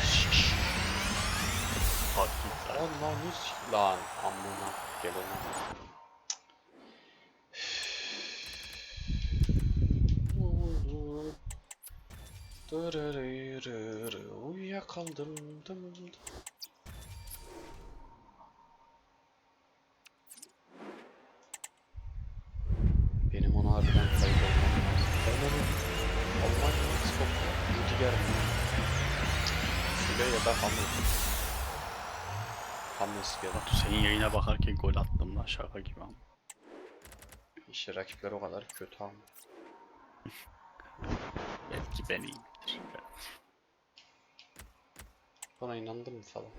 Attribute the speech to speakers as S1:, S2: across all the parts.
S1: Sik.
S2: Hakikaten.
S1: Ananı sik. Lan amına gel ona. Uyuyakaldım dım dım. Benim onu harbiden kayıt olmam lazım. Ben onu Almanya Skop'ta Rüdiger Süle ya da Hamlet. Hamlet ya da
S2: senin yayına bakarken gol attım lan şaka gibi ama.
S1: İşte rakipler o kadar kötü ama.
S2: Belki ben iyiyimdir.
S1: Bana inandın mı falan.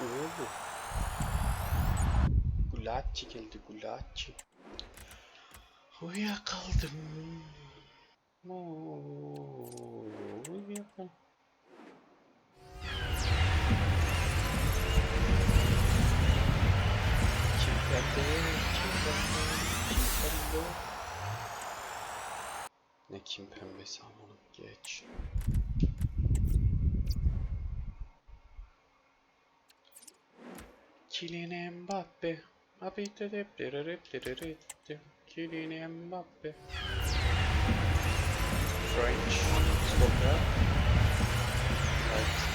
S1: Ne oldu? Gulatçı geldi Gulatçı. Uyuyakaldım. Uyuyakaldım. Kimlerde? Kimlerde? Kimlerde? Ne kim pembesi amanım geç. Kylian Mbappe Abi dedep dererep dererettim. Kylian Mbappe. French. Sokra. Right.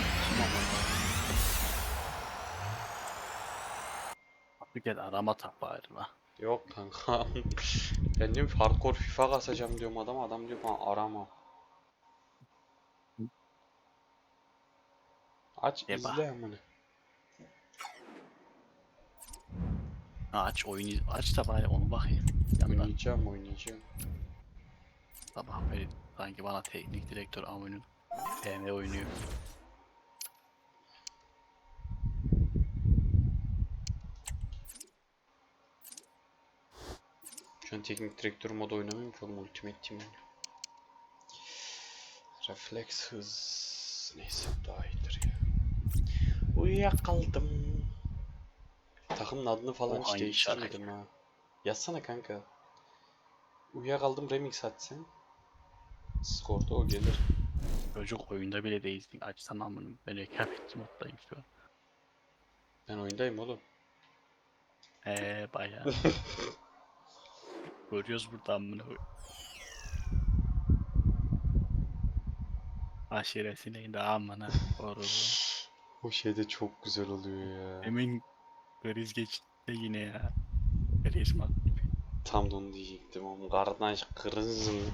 S2: Abi gel arama tak bari.
S1: Yok kanka. ben diyorum hardcore FIFA kasacağım diyorum adam adam diyor bana arama. Aç
S2: Eba.
S1: izle amına.
S2: Aç oyunu aç da bari onu bakayım. Yandan
S1: Oynayacağım oynayacağım.
S2: sabah beri sanki bana teknik direktör Amun'un PM oynuyor.
S1: Şu an teknik direktör modu oynamıyorum ki oğlum Ultimate Team oynuyorum. Refleks hız. Neyse daha iyidir ya. Uyuyakaldım. Takımın adını falan hiç değiştirmedim ha. Yazsana kanka. Uyuyakaldım remix atsan. Skorda o gelir.
S2: Çocuk oyunda bile değilsin. Açsan Amun'un. Ben rekabetçi moddayım şu an.
S1: Ben oyundayım oğlum.
S2: Eee bayağı. Görüyoruz burada Amun'u. Aşiresine de amına.
S1: O şey de çok güzel oluyor ya.
S2: Emin kriz geçti yine ya. Karizma.
S1: Tam da onu diyecektim oğlum. Kardeş kırızım.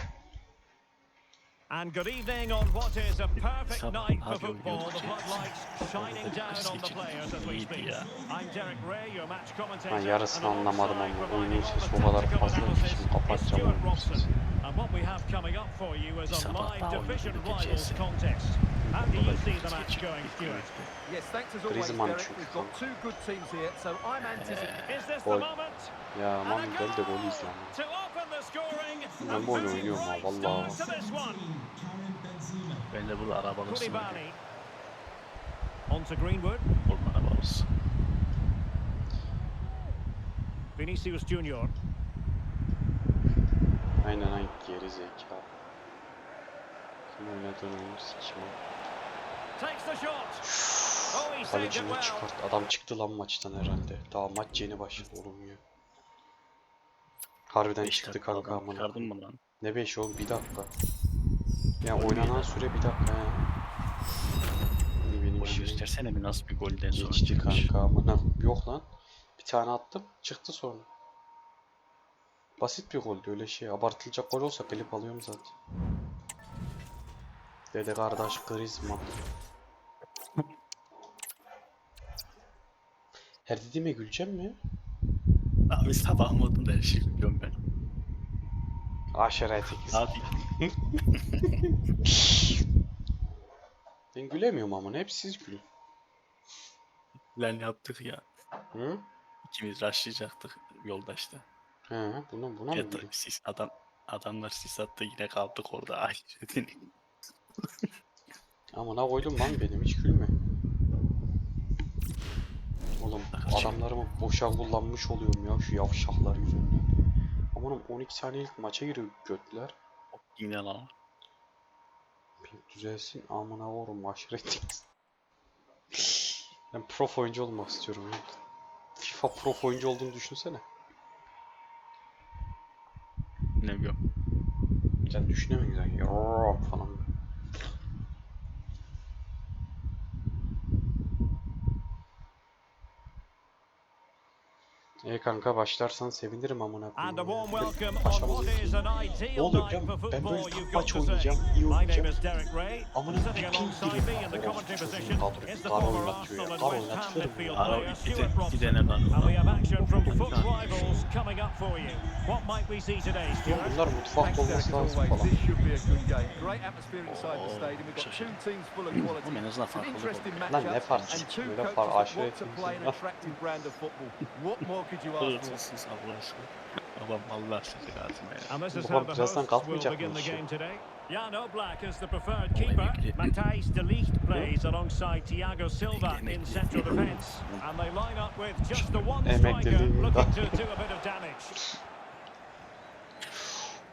S3: And good evening on what is a perfect night for football. The floodlights shining down on the players as we speak. I'm Derek Ray, your match commentator.
S1: Ben yarısını
S3: and
S1: anlamadım ama oyunun sesi o kadar fazla ki şimdi kapatacağım.
S3: And what we have coming up for you is a live division rivals contest. How do you see the match going, Stuart?
S4: Yes, thanks as always, Derek. We've
S1: Ya aman gel de golü izle. Ben bu oyunu oynuyorum
S3: valla.
S2: Ben de burada
S3: arabanın üstüne. Onto Greenwood.
S2: Oğlum araba olsun.
S3: Vinicius Junior.
S1: Aynen hangi geri zekalı. Kim oynadığını sikimi sikim.
S3: Takes the shot. Oh, well.
S1: çıkart. Adam çıktı lan maçtan herhalde. Daha maç yeni başladı oğlum ya. Harbiden
S2: Beş
S1: çıktı kanka
S2: adam
S1: amına.
S2: Çıkardın mı lan?
S1: Ne 5 oğlum bir dakika. Ya oynanan süre bir dakika ya. İyi benim işim.
S2: göstersene bir nasıl bir golden sonra
S1: Geçti
S2: çıkmış.
S1: kanka amına. Yok lan. Bir tane attım. Çıktı sonra. Basit bir goldü öyle şey. Abartılacak gol olsa klip alıyorum zaten. Dede kardeş Griezmann. Her dediğime güleceğim mi?
S2: Abi sabah modunda her şeyi biliyorum ben.
S1: Aşiret ikiz.
S2: Abi
S1: Ben gülemiyorum ama hep siz gülün.
S2: lan yaptık ya.
S1: Hı?
S2: İkimiz rushlayacaktık yolda işte.
S1: He, buna buna mı
S2: Ya
S1: gülün?
S2: tabii sis adam adamlar sis attı yine kaldık orada ahiretin.
S1: Amına koydum lan benim hiç gülme. Oğlum adamlarımı boşa kullanmış oluyorum ya şu yavşaklar yüzünden. Amanım 12 saniyelik maça giriyor götler.
S2: Yine lan.
S1: Pink düzelsin amına vurum ettiğiniz. Ben prof oyuncu olmak istiyorum ya. FIFA prof oyuncu olduğunu düşünsene.
S2: Ne bileyim.
S1: Sen düşünemeyin sen. Yarrrr falan. İyi kanka başlarsan sevinirim amına koyayım.
S3: an
S1: Ne oluyor biliyor musun? Ben böyle
S3: say.
S1: oynayacağım, iyi oynayacağım. Amına bir ping
S3: the
S1: kadrosu. Dar oynatıyor ya. Dar
S3: West Ham
S1: oynatıyor
S3: midfield
S1: ya.
S2: Ara iki, iki tane lan.
S3: Coming up for you. What might we see today, Stuart?
S1: bunlar mutfakta
S4: Thanks, Jack,
S1: olması
S4: as
S1: lazım falan.
S4: This should be a good game. Great atmosphere inside the
S2: Oo,
S4: stadium. We've got two
S2: şaşırdım.
S4: teams full of quality.
S2: Oğlum en azından farklı
S4: interesting
S2: oldu.
S1: Lan ne fark
S4: and two
S1: böyle fark
S4: football. What more could you ask for?
S2: Hırsızsız Allah Allah sizi lazım ya.
S3: And this is how the
S1: birazdan
S3: hosts will
S1: kalkmayacak
S3: begin
S1: mı
S3: the game today. Jan Oblak is the preferred keeper.
S2: emekli.
S3: Matthijs de Ligt plays alongside Thiago Silva in central defence. And they line up with just the one striker looking to do a bit of damage.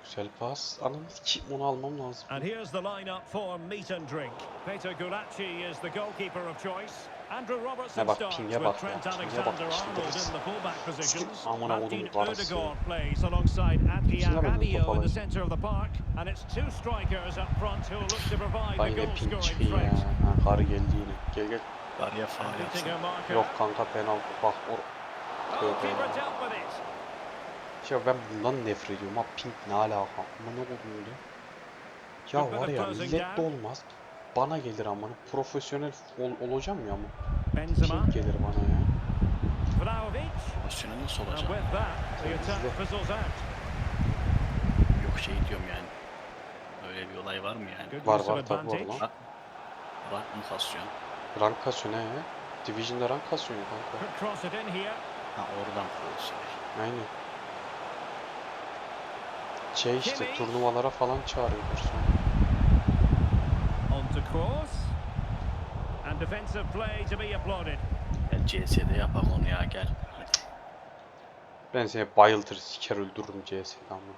S1: Güzel pas. Ananı ki onu almam lazım.
S3: And here's the lineup for meat and drink. Peter Gulacsi is the goalkeeper of choice. Andrew Robertson
S1: Ha bak,
S3: starts
S1: pinge bak ya, pinge bak, çıldırırız. Amına kodumun karısı ya.
S3: Odegaard plays alongside Adrien
S1: İkisine ben de
S3: Rabiot in the
S1: toparlayayım.
S3: centre of the park. And it's two strikers up front who will look to provide
S1: Lan
S3: the
S1: yine
S3: goal
S1: ping
S3: scoring
S1: çıkıyor ya. Ha, karı geldi yine. Gel gel.
S2: Darya faal
S3: Hitting
S2: yapsın.
S3: a marker.
S1: Yok kanka penaltı. Bak or
S3: Oh,
S1: Tövbe ya. Ya ben bundan nefret ediyorum. Ha pink ne alaka? Amına koyayım öyle. Ya var ya millet de olmaz. Bana gelir amına. Profesyonel ol, olacağım ya ama.
S3: Benzema,
S1: Pink gelir bana ya.
S3: Vlahovic.
S2: Pozisyonu nasıl
S3: out.
S2: Yok şey diyorum yani. Öyle bir olay var mı yani?
S1: Var, var, tabii var lan.
S2: Rank mı kasıyorsun?
S1: Rank kasıyor ne ya? Division'da rank kasıyor kanka.
S2: Ha oradan koyuyorsun.
S1: Aynen. Şey işte turnuvalara falan çağırıyorlar sonra.
S3: Cross. And defensive play to be applauded.
S2: Gel CS'de yapak onu ya gel. Hadi.
S1: Ben seni bayıltır siker öldürürüm CS'de amına.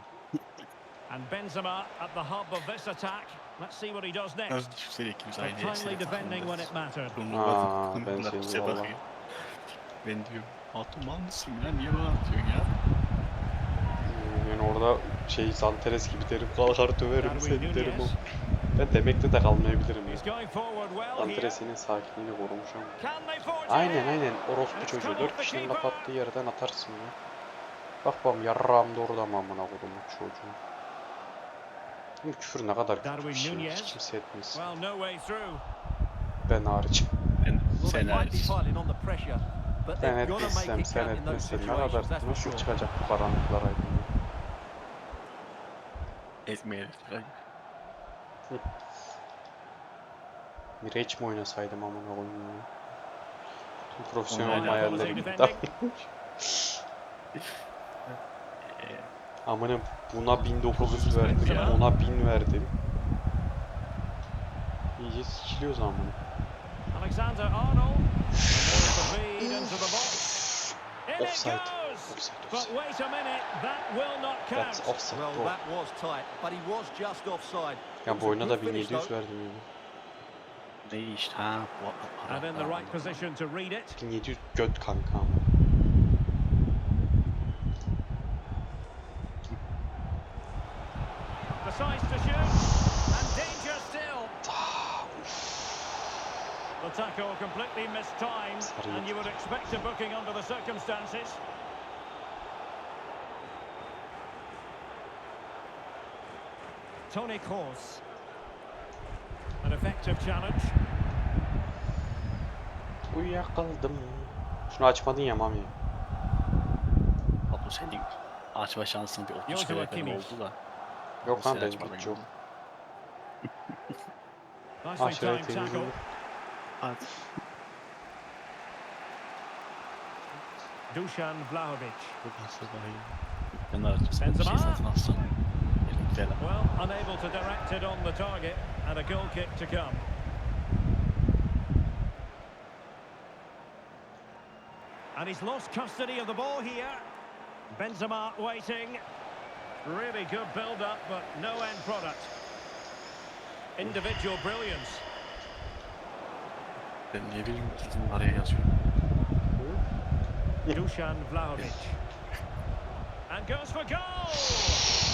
S3: And Benzema at the hub of this attack. Let's see what he does next.
S2: İkimiz
S3: But
S2: aynı CS'de
S3: defending when it mattered.
S1: Aa, ben seni valla.
S2: Ben diyorum Atumansın ya niye bana atıyorsun ya?
S1: Yani orada şey Zanteres gibi derim kalkar döverim seni derim o. Ben demekte de kalmayabilirim. Zanteres'in sakinliğini korumuş ama. Aynen aynen orospu çocuğu. Dört kişinin laf attığı yerden atarsın ya. Bak bam yarrağım doğru mı amına kodumun çocuğu. Bu küfür ne kadar kötü bir şey. Hiç kimse etmez. Ben hariç.
S2: Ben sen hariç.
S1: Ben etmezsem sen etmezsen ne kadar nasıl çıkacak bu karanlıklar aydınlığı.
S2: Etmeye
S1: Miraç mi oynasaydım amına koyayım ya. Tüm profesyonel olma hayallerim gitti. Amına buna 1900 verdim,
S3: Ya.
S1: ona 1000 verdim. İyice sikiliyoruz amına.
S3: Alexander Arnold. The feed into the box. In
S1: Offside. Offside,
S3: But wait a minute, that will not
S1: That's
S3: count.
S1: offside
S4: Well,
S1: bro.
S4: that was tight, but he was just offside.
S1: Ya
S4: It
S1: bu
S4: was a
S1: oyuna da
S4: good finish,
S1: 1700
S4: though.
S1: verdim ya.
S2: Ne ha
S3: And in the right position to read it.
S1: 1700 göt kanka ama.
S3: Decides to shoot. And danger still. The tackle completely mistimed.
S1: Sarı
S3: And you would expect a booking under the circumstances. Tony Kroos. An effective challenge.
S1: Uyuyakaldım. Şunu açmadın ya Mami.
S2: Bu senin açma şansın bir 30
S3: Joshua
S2: kere
S3: Kimmich.
S2: oldu da.
S1: Yok lan benim hiç yok. Aşağıya temizledim.
S2: Hadi.
S3: Dusan Vlahovic.
S2: Bu nasıl daha iyi? Ben sen bir şey satın alsana.
S3: Well, unable to direct it on the target. And a goal kick to come. And he's lost custody of the ball here. Benzema waiting. Really good build-up, but no end product. Individual brilliance.
S2: Ben ne bileyim sizin araya yazıyorum.
S3: Dusan Vlahovic. And goes for goal!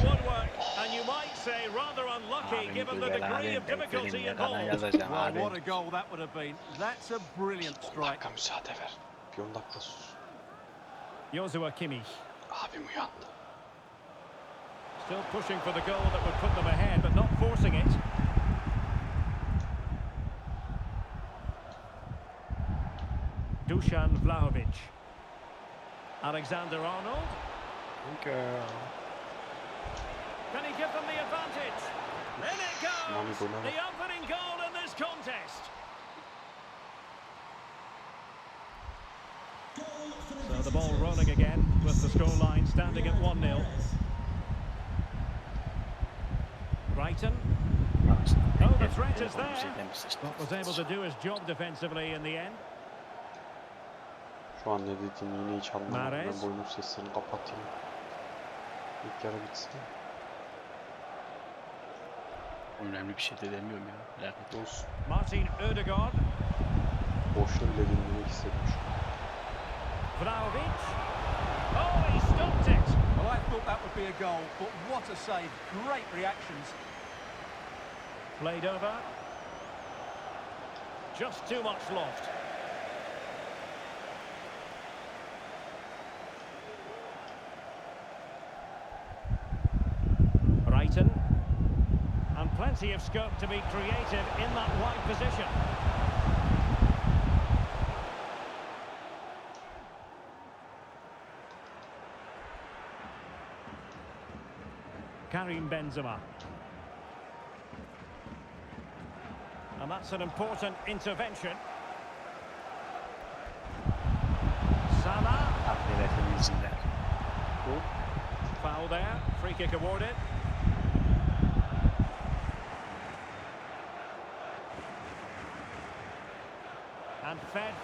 S3: And off the woodwork. And you might say rather unlucky given the degree of difficulty
S2: Filmde bana
S3: involved.
S4: Well, what a goal that would have been. That's a brilliant strike.
S1: dakika müsaade ver. Bir 10 dakika sus.
S3: Joshua Kimmich.
S1: Abim uyandı.
S3: Still pushing for the goal that would put them ahead, but not forcing it. Dusan Vlahovic. Alexander Arnold. Can he give them the advantage? In it goes! The opening goal in this contest. So the ball rolling again with the scoreline standing at 1-0. Brighton Oh, the threat is there. but was able to do his job defensively in the end.
S1: Şu an ne dediğini yine hiç anlamadım. Ben bu oyunun sesini kapatayım. İlk yarı bitsin.
S2: Önemli bir şey de demiyorum ya. Merak.
S1: Olsun.
S3: Martin Odegaard.
S1: Boşluğu bile dinlemek istedim şu
S3: Oh, he stopped it.
S4: Well, I thought that would be a goal, but what a save. Great reactions.
S3: Played over. Just too much loft. Brighton. And plenty of scope to be creative in that wide position. Karim Benzema. And that's an important intervention. Salah,
S2: Affedersin yüzünden.
S3: foul there, free kick awarded.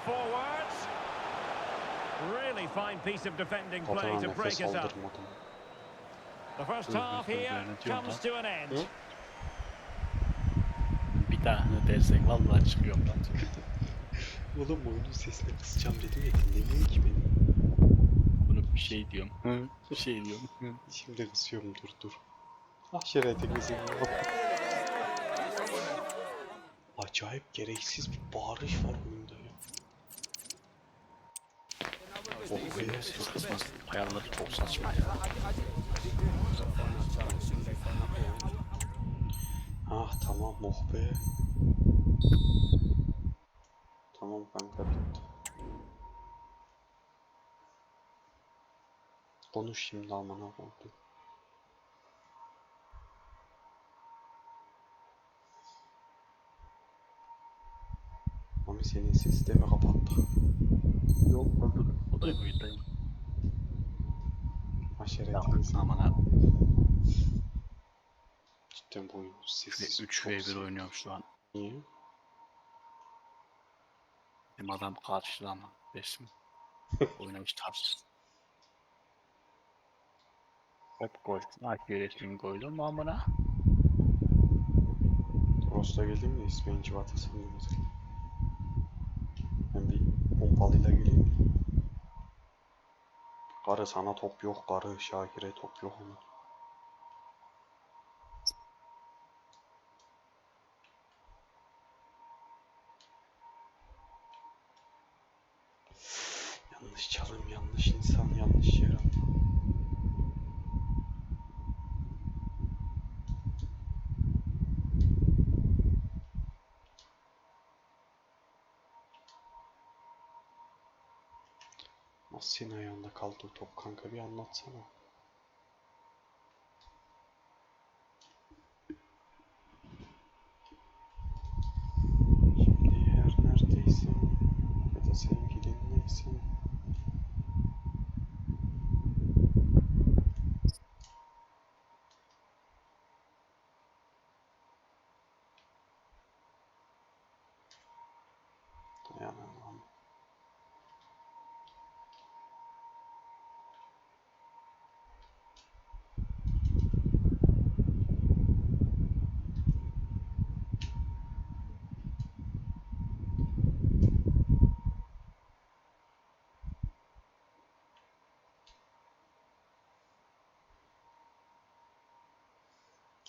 S3: Forwards. Really fine piece of defending play to break us up. The first half here comes to an end.
S2: Bir daha ne dersen vallahi çıkıyorum lan.
S1: Oğlum oyunun sesini kısacağım dedim ya dinlemiyor ki beni.
S2: Bunu bir şey diyorum. Hı, bir şey diyorum. Hı.
S1: Şimdi kısıyorum dur dur. Aşiretimizi Acayip gereksiz bir bağırış var oyunda ya. Oh be.
S2: Ses kısması ayarları çok saçma ya.
S1: Ah tamam oh be. Tamam kanka bitti. Konuş şimdi amına koydum. Mami senin sistemi kapattı.
S2: Yok dur. Odayım oyundayım.
S1: Aşiretimizi.
S2: Aman abi.
S1: Cidden bu oyunun sesi
S2: 3
S1: çok
S2: v 1
S1: sık.
S2: oynuyorum şu an.
S1: Niye?
S2: Benim adam karşıda ama. Resim. Oynamış tarzı. Hep gol. Akif resmin golü mü amına?
S1: Rosta geleyim de İsmail Civata mesela. Ben bir pompalıyla geleyim. Karı sana top yok, karı Şakir'e top yok ama. Nasıl senin ayağında kaldı o top kanka bir anlatsana. Şimdi her neredeysen ya da sevgilin neysen Dayanamam.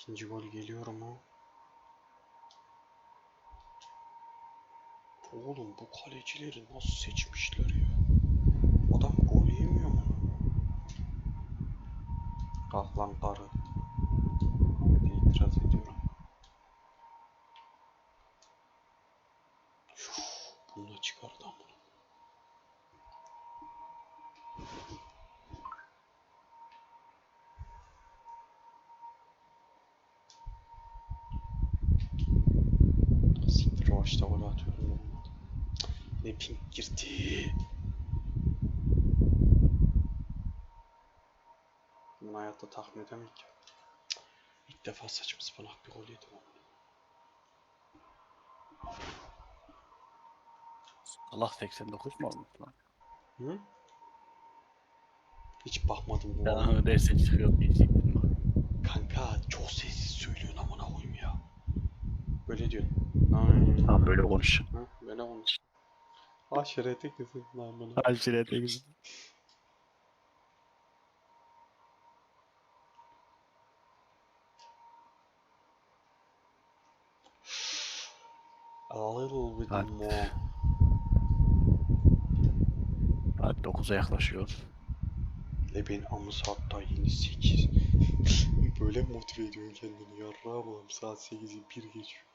S1: İkinci gol geliyor mu? Oğlum bu kalecileri nasıl seçmişler ya? Adam gol yemiyor mu? Kalk lan. Bir itiraz ediyorum. Üf, bunu da çıkardı ama. Siktir o açta gol atıyordum olmadı. Ne pink girdi. Bunu hayatta tahmin edemem ki. İlk defa saçma sapan bir gol yedim ama.
S2: Allah 89 mu olmuş lan?
S1: Hı? Hiç bakmadım bu
S2: onu derse çıkıyor diyecektim bak.
S1: Kanka çok sessiz söylüyorsun amına koyayım ya. Böyle diyorsun.
S2: Ha böyle konuş.
S1: Ha, böyle konuş. Aşirete kızım lan bunu.
S2: Alşirete güzel.
S1: A little bit
S2: Hadi.
S1: more.
S2: Saat 9'a yaklaşıyor.
S1: E ben saat daha yeni 8. Böyle motive ediyorsun kendini yarrağa bağım saat 8'i 1 geçiyor.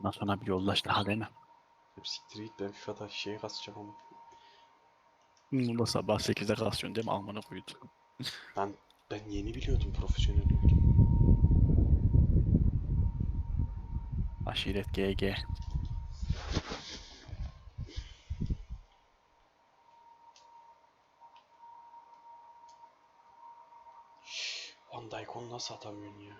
S2: Ondan sonra bir yoldaş daha dene.
S1: Siktir git ben FIFA'da şey kasacağım ama.
S2: Bunu da sabah 8'de kalsıyorsun değil mi? Almanı koydu.
S1: Ben ben yeni biliyordum profesyonel oldum.
S2: Aşiret GG.
S1: Van Dijk onu nasıl atamıyorsun ya?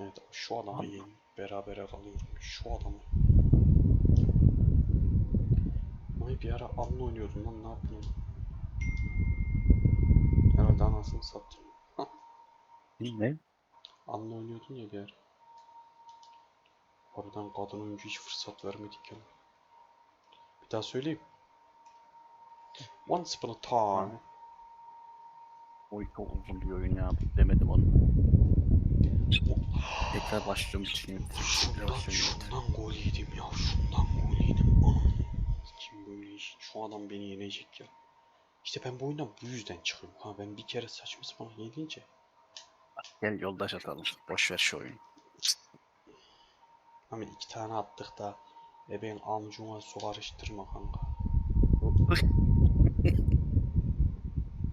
S1: Evet şu adamı yeni berabere kalıyorum. Şu adamı. Ay bir ara Anla oynuyordum lan ne yaptın? Herhalde anasını sattım.
S2: Ne?
S1: Anla oynuyordun ya bir ara. Oradan kadın oyuncu hiç fırsat vermedik ya. Bir daha söyleyeyim. Once upon a time.
S2: Oy çok uzun bir oyun ya. Demedim onu. Tekrar başlıyorum için.
S1: Şundan, şundan gol yedim ya. Şundan gol yedim. Anam. Kim böyle iş? Şu adam beni yenecek ya. İşte ben bu oyundan bu yüzden çıkıyorum. Ha ben bir kere saçma sapan yediğince.
S2: Gel yoldaş atalım. Boş ver şu oyunu.
S1: Ama iki tane attık da. E ben amcuma su karıştırma kanka.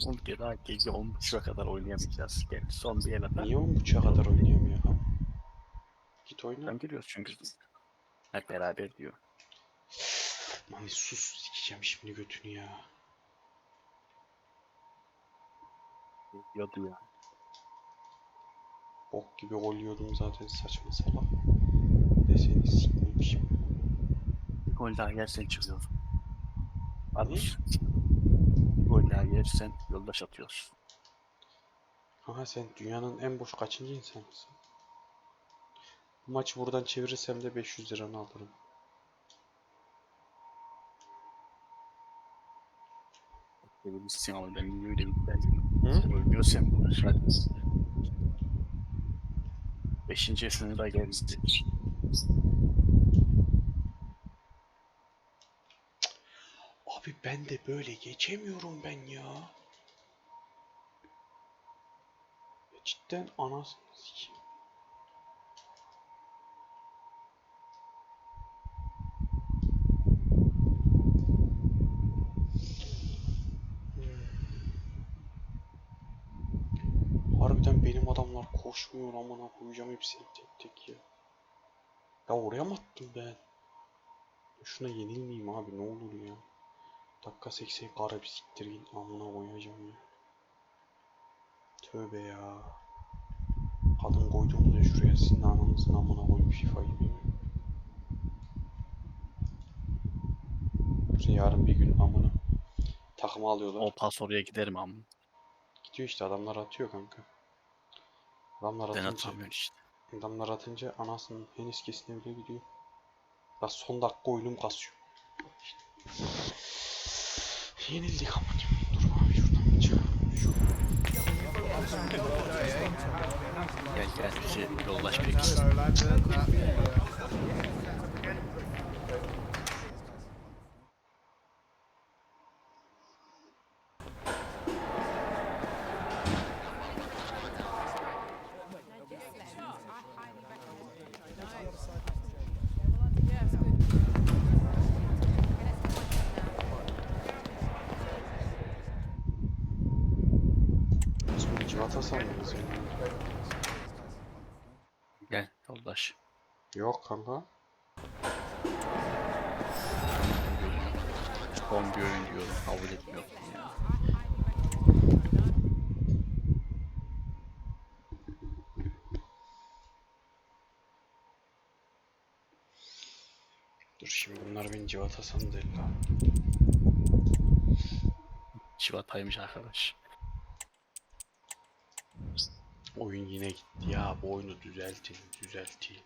S2: Son bir daha gece 10.30'a kadar oynayamayacağız. Gel son bir el atar.
S1: Niye on buçuğa kadar oynayamıyor kanka? Git oyna.
S2: Ben giriyoruz çünkü. Hep beraber diyor.
S1: Mami sus sikeceğim şimdi götünü ya.
S2: Diyordu ya.
S1: Bok gibi gol yiyordum zaten saçma salak. Bir De seni sikmemişim.
S2: Bir gol daha yersen çıkıyor.
S1: Ne?
S2: Alır. Bir gol daha yersen yoldaş atıyoruz.
S1: Aha sen dünyanın en boş kaçıncı insanısın? Bu maçı buradan çevirirsem de 500 liranı alırım.
S2: Sevilmişsin ama ben? Sen oynuyorsan bu hadi. Beşinci sınıra da
S1: Abi ben de böyle geçemiyorum ben ya. Cidden anasını sikeyim. Hmm. Harbiden benim adamlar koşmuyor amına koyacağım hepsini tek tek ya. Ya oraya mı attım ben? Şuna yenilmeyeyim abi ne olur ya. Dakika 80 kara bir siktir git amına koyacağım ya. Tövbe ya. Kadın koydum da şuraya sizin ananızın amına koyayım FIFA gibi. Yoksa yarın bir gün amına takımı alıyorlar.
S2: O pas oraya giderim ama.
S1: Gidiyor işte adamlar atıyor kanka. Adamlar
S2: Ben
S1: atınca,
S2: atamıyorum işte.
S1: adamlar atınca anasının en eskisine bile gidiyor. Ya son dakika oyunum kasıyor. İşte. Yenildik ama dur abi şuradan bir. Şu
S2: Gel gel bizi yoldaş beklesin.
S1: biz civata sandınız ya.
S2: Gel yoldaş.
S1: Yok kanka.
S2: Son bir oyun diyorum kabul etmiyorum ya.
S1: Dur şimdi bunlar beni civata sandı illa.
S2: Çivataymış arkadaş.
S1: Oyun yine gitti ya. Bu oyunu düzeltin, düzeltin.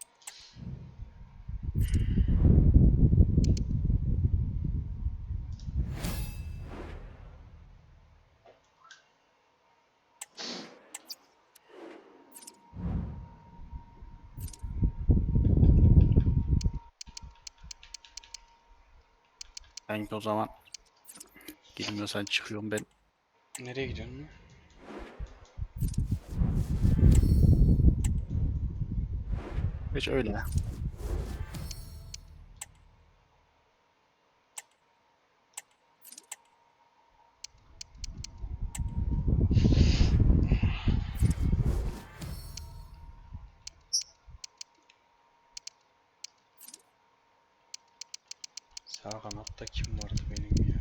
S2: Sanki o zaman girmiyorsan çıkıyorum ben.
S1: Nereye gidiyorsun?
S2: Hiç öyle.
S1: Sağ kanatta kim vardı benim ya?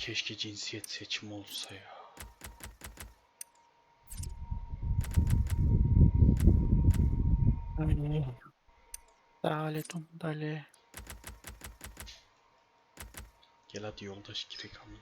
S1: Keşke cinsiyet seçimi olsa ya.
S2: Dale dale.
S1: Gel hadi yoldaş girek amına